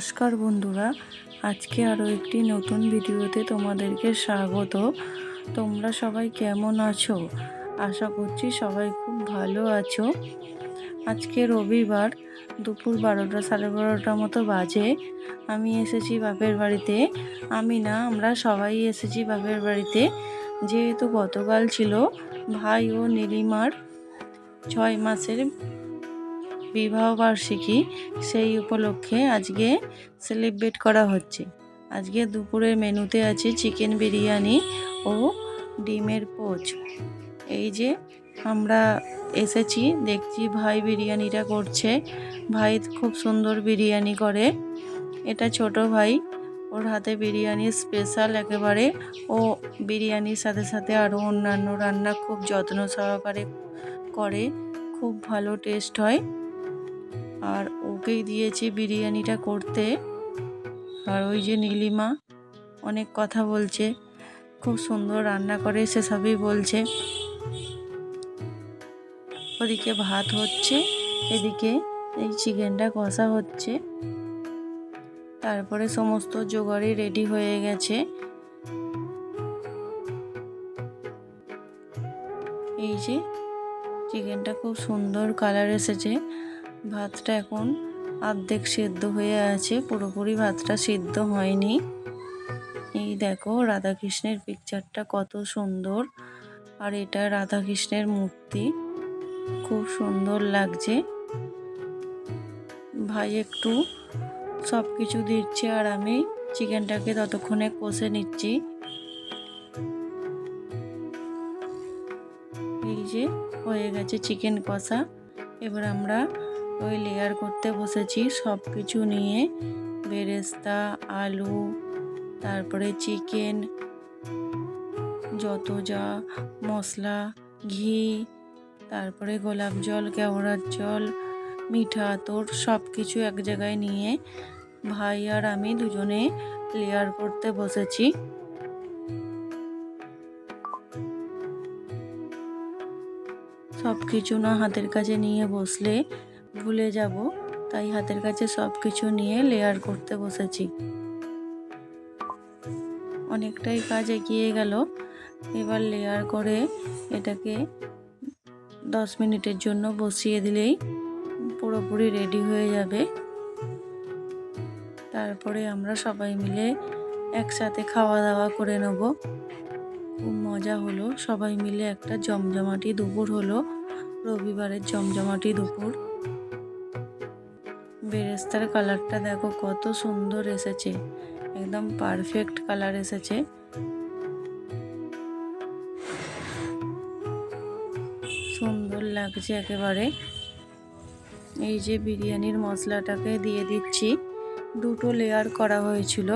নমস্কার বন্ধুরা, আজকে আরও একটি নতুন ভিডিওতে তোমাদেরকে স্বাগত। তোমরা সবাই কেমন আছো? আশা করছি সবাই খুব ভালো আছো। আজকে রবিবার, দুপুর বারোটা সাড়ে বারোটা মতো বাজে। আমি এসেছি বাপের বাড়িতে। আমি না, আমরা সবাই এসেছি বাপের বাড়িতে। যেহেতু গতকাল ছিল ভাই ও নীলিমার ছয় মাসের বিবাহবার্ষিকী সেই উপলক্ষে আজকে সেলিব্রেট করা হচ্ছে। আজকে দুপুরের মেনুতে আছে চিকেন বিরিয়ানি ও ডিমের পোচ। এই যে আমরা এসেছি, দেখছি ভাই বিরিয়ানিটা করছে। ভাই খুব সুন্দর বিরিয়ানি করে। এটা ছোট ভাই, ওর হাতে বিরিয়ানি স্পেশাল একেবারে। ও বিরিয়ানির সাথে সাথে আরও অন্যান্য রান্না খুব যত্ন সহকারে করে, খুব ভালো টেস্ট হয়। আর ওকেই দিয়েছি বিরিয়ানিটা করতে। আর ওই যে নীলিমা অনেক কথা বলছে, খুব সুন্দর রান্না করে সেসবই বলছে। ওদিকে ভাত হচ্ছে, এদিকে এই চিকেনটা কষা হচ্ছে। তারপরে সমস্ত জোগাড়ি রেডি হয়ে গেছে। এই যে, চিকেনটা খুব সুন্দর কালার এসেছে। ভাতটা এখন অর্ধেক সেদ্ধ হয়ে আছে, পুরোপুরি ভাতটা সিদ্ধ হয়নি। এই দেখো রাধাকৃষ্ণের পিকচারটা কত সুন্দর। আর এটা রাধাকৃষ্ণের মূর্তি। খুব সুন্দর লাগছে। ভাই একটু সব কিছু দিচ্ছে আর আমি চিকেনটাকে ততক্ষণে কষে নিচ্ছি। এই যে হয়ে গেছে চিকেন কষা। এবার আমরা ওই লেয়ার করতে বসেছি। সব কিছু নিয়ে বেরেস্তা, আলু, তারপরে চিকেন যত যা মশলা, ঘি, তারপরে গোলাপ জল, কেওড়ার জল, মিঠা আতর সব কিছু এক জায়গায় নিয়ে ভাই আর আমি দুজনে লেয়ার করতে বসেছি। সব কিছু না হাতের কাছে নিয়ে বসলে ভুলে যাব, তাই হাতের কাছে সব কিছু নিয়ে লেয়ার করতে বসেছি। অনেকটাই কাজ এগিয়ে গেল, এবার লেয়ার করে এটাকে দশ মিনিটের জন্য বসিয়ে দিলেই পুরোপুরি রেডি হয়ে যাবে। তারপরে আমরা সবাই মিলে একসাথে খাওয়া দাওয়া করে নেব। খুব মজা হলো, সবাই মিলে একটা জমজমাটি দুপুর হলো, রবিবারের জমজমাটি দুপুর। বেরেস্তার কালারটা দেখো, কত সুন্দর এসেছে। একদম পারফেক্ট কালার এসেছে। সুন্দর লাগছে একেবারে। এই যে বিরিয়ানির মশলাটাকে দিয়ে দিচ্ছি। দুটো লেয়ার করা হয়েছিল।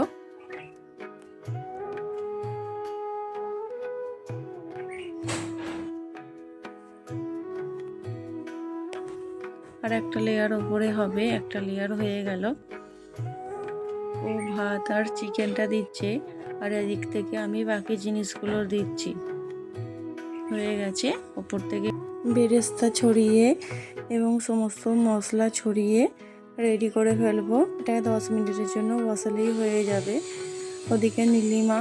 আর একটা লেয়ার ওপরে হবে, একটা লেয়ার হয়ে গেল। ও ভাত আর চিকেনটা দিচ্ছে, আর এদিক থেকে আমি বাকি জিনিসগুলো দিচ্ছি। হয়ে গেছে, ওপর থেকে বেরেস্তা ছড়িয়ে এবং সমস্ত মশলা ছড়িয়ে রেডি করে ফেলব। এটা দশ মিনিটের জন্য বসালেই হয়ে যাবে। ওদিকে নীলিমা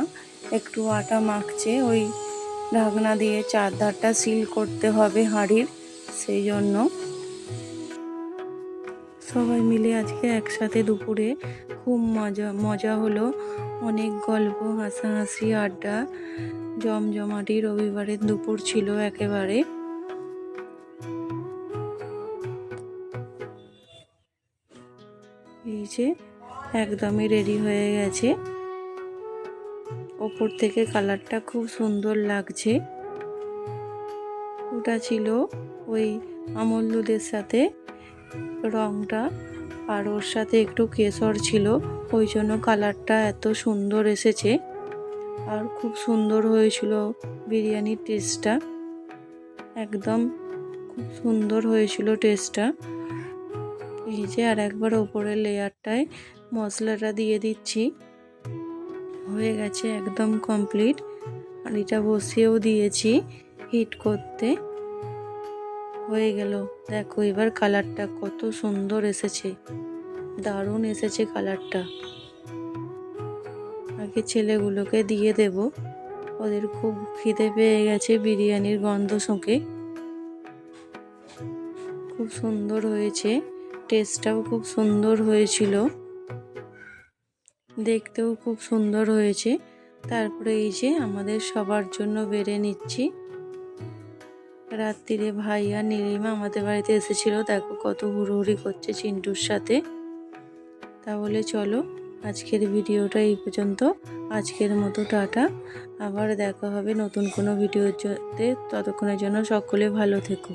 একটু আটা মাখছে, ওই ঢাকনা দিয়ে চারধারটা সিল করতে হবে হাঁড়ির, সেই জন্য। সবাই মিলে আজকে একসাথে দুপুরে খুব মজা মজা হলো। অনেক গল্প, হাসাহাসি, আড্ডা, জমজমাটি রবিবারের দুপুর ছিল একেবারে। এই যে একদমই রেডি হয়ে গেছে। ওপর থেকে কালারটা খুব সুন্দর লাগছে। ওটা ছিল ওই আমল দুধের সাথে। রংটা আর ওর সাথে একটু কেশর ছিল, ওই জন্য কালারটা এত সুন্দর এসেছে। আর খুব সুন্দর হয়েছিল বিরিয়ানির টেস্টটা একদম খুব সুন্দর হয়েছিল টেস্টটা এই যে আর একবার ওপরের লেয়ারটায় মশলাটা দিয়ে দিচ্ছি। হয়ে গেছে একদম কমপ্লিট আর এটা বসিয়েও দিয়েছি হিট করতে। হয়ে গেল। দেখো, এবার কালারটা কত সুন্দর এসেছে। দারুণ এসেছে কালারটা। আগে ছেলেগুলোকে দিয়ে দেব। ওদের খুব খিদে পেয়ে গেছে বিরিয়ানির গন্ধ শুঁকে খুব সুন্দর হয়েছে। টেস্টটাও খুব সুন্দর হয়েছিল। দেখতেও খুব সুন্দর হয়েছে। তারপরে এই যে আমাদের সবার জন্য বেড়ে নিচ্ছি। রাত্রিরে ভাই আর নীলিমা আমাদের বাড়িতে এসেছিল। দেখো কত হুড়োহুড়ি করছে চিন্টুর সাথে। তাহলে চলো, আজকের ভিডিওটা এই পর্যন্ত। আজকের মতো টাটা। আবার দেখা হবে নতুন কোনো ভিডিওতে। ততক্ষণের জন্য সকলে ভালো থেকো।